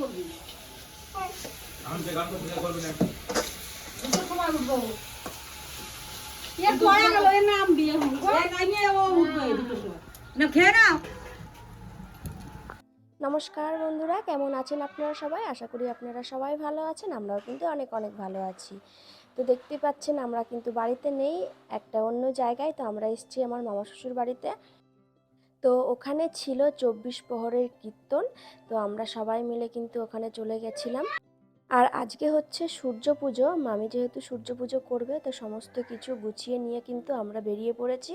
করবি আমি যে গান করতে করবি না দুটোর সময় উঠবো। এর পরে গেল এর নাম দিয়ে হন নামিয়ে ও উঠবে দুটোর সময়। না খেয়ে নাও। নমস্কার বন্ধুরা কেমন আছেন আপনারা সবাই? আশা করি আপনারা সবাই ভালো আছেন আমরাও কিন্তু অনেক অনেক ভালো আছি। তো দেখতে পাচ্ছেন আমরা কিন্তু বাড়িতে নেই একটা অন্য জায়গায়। তো আমরা এসেছি আমার মামা শ্বশুর বাড়িতে। তো ওখানে ছিল চব্বিশ প্রহরের কীর্তন, তো আমরা সবাই মিলে কিন্তু ওখানে চলে গেছিলাম। আর আজকে হচ্ছে সূর্য পুজো, মামি যেহেতু সূর্য পুজো করবে, তো সমস্ত কিছু গুছিয়ে নিয়ে কিন্তু আমরা বেরিয়ে পড়েছি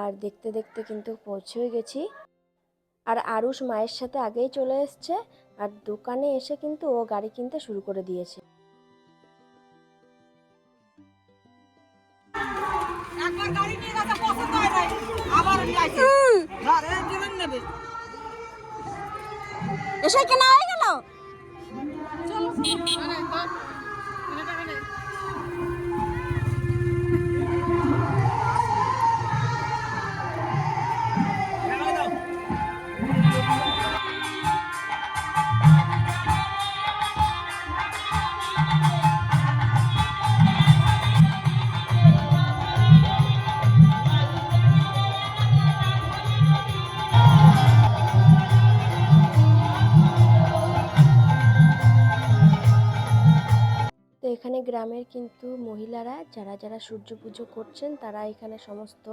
আর দেখতে দেখতে কিন্তু পৌঁছেও গেছি। আর আরুষ মায়ের সাথে আগেই চলে এসছে, আর দোকানে এসে কিন্তু ও গাড়ি কিনতে শুরু করে দিয়েছে। এসে কেনা হয়ে গেল? চলো। এখানে গ্রামের কিন্তু মহিলারা যারা যারা সূর্য পুজো করছেন, তারা এখানে সমস্ত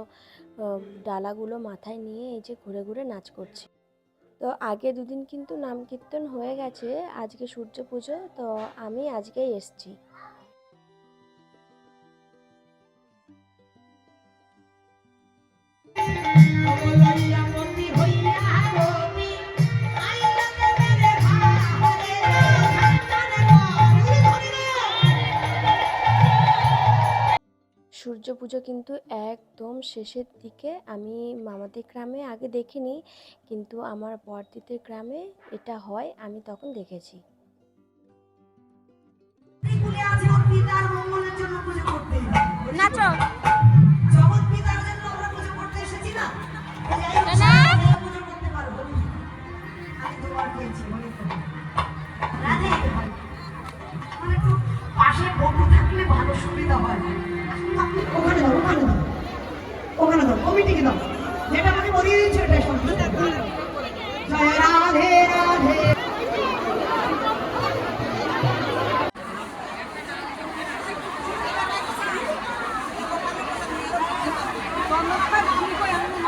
ডালাগুলো মাথায় নিয়ে এই যে ঘুরে ঘুরে নাচ করছে। তো আগে দুদিন কিন্তু নাম কীর্তন হয়ে গেছে, আজকে সূর্য পুজো তো আমি আজকেই এসছি। সূর্য পুজো কিন্তু একদম শেষের দিকে। আমি মামাদের গ্রামে আগে দেখিনি কিন্তু আমার বরদিদের গ্রামে এটা হয় আমি তখন দেখেছি। ভুলে আছে ওর পিতার মঙ্গলের জন্য পুজো করতে। নাচো। দাও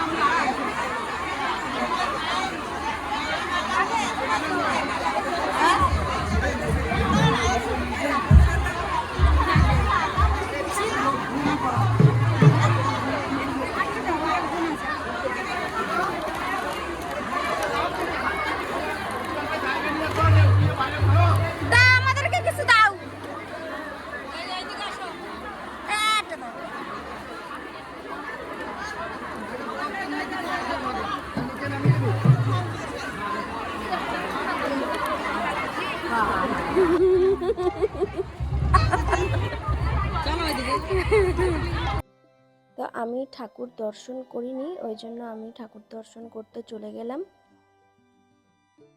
তো আমি ঠাকুর দর্শন করিনি, ওই জন্য আমি ঠাকুর দর্শন করতে চলে গেলাম।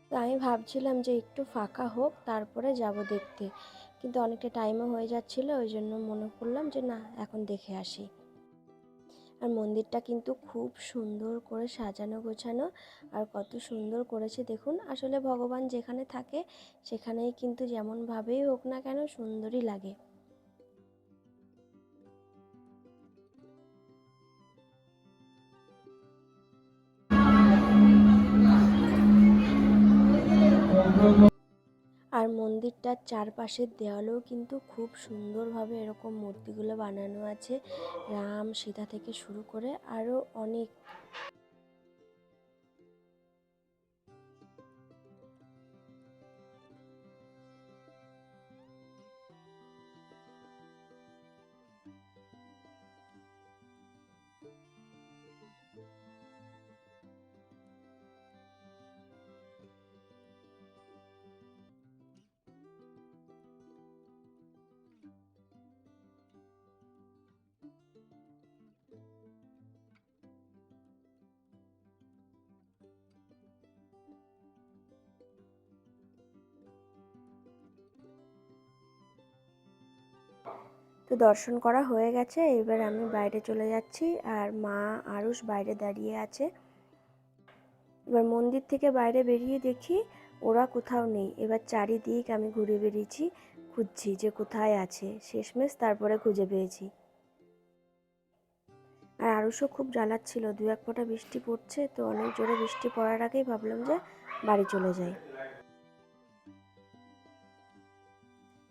তো আমি ভাবছিলাম যে একটু ফাঁকা হোক, তারপরে যাব দেখতে। কিন্তু অনেকটা টাইমও হয়ে যাচ্ছিল, ওই জন্য মনে করলাম যে না, এখন দেখে আসি। আর মন্দিরটা কিন্তু খুব সুন্দর করে সাজানো গোছানো, আর কত সুন্দর করেছে দেখুন। আসলে ভগবান যেখানে থাকে, সেখানেই কিন্তু যেমনভাবেই হোক না কেন সুন্দরই লাগে। চারপাশের দেওয়ালেও কিন্তু খুব সুন্দরভাবে এরকম মূর্তিগুলো বানানো আছে। রাম, সীতা থেকে শুরু করে আরও অনেক তো দর্শন করা হয়ে গেছে, এবার আমি বাইরে চলে যাচ্ছি আর মা আরুষ বাইরে দাঁড়িয়ে আছে। এবার মন্দির থেকে বাইরে বেরিয়ে দেখি ওরা কোথাও নেই, এবার চারিদিক আমি ঘুরে বেরিয়েছি, খুঁজছি যে কোথায় আছে। শেষমেশ তারপরে খুঁজে পেয়েছি। আর আরুষও খুব জ্বালাচ্ছিল, দু এক ফোঁটা বৃষ্টি পড়ছে, তো অনেক জোরে বৃষ্টি পড়ার আগেই ভাবলাম যে বাড়ি চলে যাই।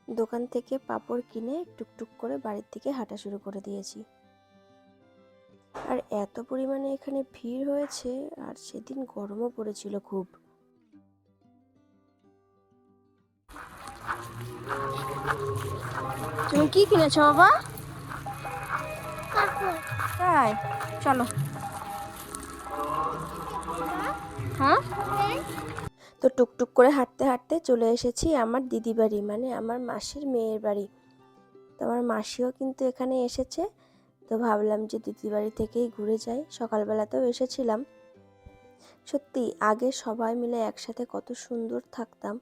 দোকান থেকে পাঁপড় কিনে টুকটুক করে বাড়ির দিকে হাঁটা শুরু করে দিয়েছি। আর এত পরিমাণে এখানে ভিড় হয়েছে, আর সেদিন গরমও পড়েছিল খুব। তুমি কি কিনেছো বাবা? তাই, চলো। হ্যাঁ? তো টুকটুক করে হাঁটতে হাঁটতে চলে এসেছি আমার দিদি বাড়ি মানে আমার মাসির মেয়ের বাড়ি। তো আমার মাসিও কিন্তু এখানে এসেছে। তো ভাবলাম যে দিদি বাড়ি থেকেই ঘুরে যাই। সকালবেলাতেও এসেছিলাম। সত্যি, আগে সবাই মিলে একসাথে কত সুন্দর থাকতাম।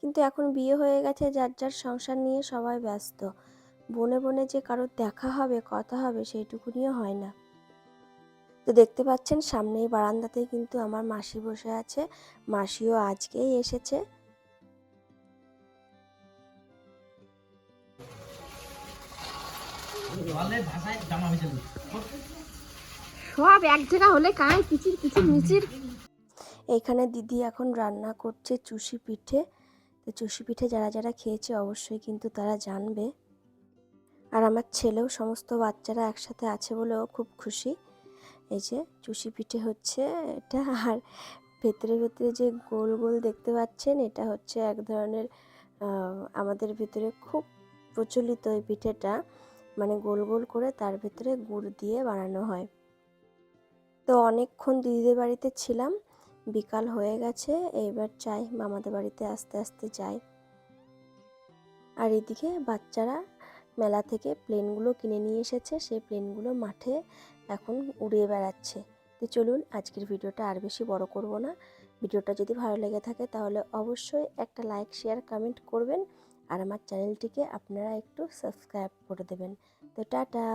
কিন্তু এখন বিয়ে হয়ে গেছে, যার যার সংসার নিয়ে সবাই ব্যস্ত। বনে বনে যে কারোর দেখা হবে, কথা হবে, সেইটুকুনিও হয় না। তো দেখতে পাচ্ছেন সামনেই বারান্দাতে কিন্তু আমার মাসি বসে আছে। মাসিও আজকেই এসেছে। সব এক জায়গা হলে কিচির কিচির মিচির। এইখানে দিদি এখন রান্না করছে চুষি পিঠে। তো চুষি পিঠে যারা যারা খেয়েছে অবশ্যই কিন্তু তারা জানবে। আর আমার ছেলেও সমস্ত বাচ্চারা একসাথে আছে বলেও খুব খুশি। এই যে চুষি পিঠে হচ্ছে এটা, আর ভেতরে ভেতরে যে গোল গোল দেখতে পাচ্ছেন, এটা হচ্ছে এক ধরনের আমাদের ভিতরে খুব প্রচলিত এই পিঠেটা। মানে গোল গোল করে তার ভেতরে গুড় দিয়ে বানানো হয়। তো অনেকক্ষণ দিদিদের বাড়িতে ছিলাম, বিকাল হয়ে গেছে, এইবার চাই মামাদের বাড়িতে আস্তে আস্তে যাই। আর এদিকে বাচ্চারা মেলা থেকে প্লেনগুলো কিনে নিয়ে এসেছে, সেই প্লেনগুলো মাঠে এখন উড়িয়ে বেড়াচ্ছে। তো চলুন আজকের ভিডিওটা আর বেশি বড় করব না। ভিডিওটা যদি ভালো লেগে থাকে তাহলে অবশ্যই একটা লাইক, শেয়ার, কমেন্ট করবেন। আর আমার চ্যানেলটিকে আপনারা একটু সাবস্ক্রাইব করে দেবেন। তো টাটা!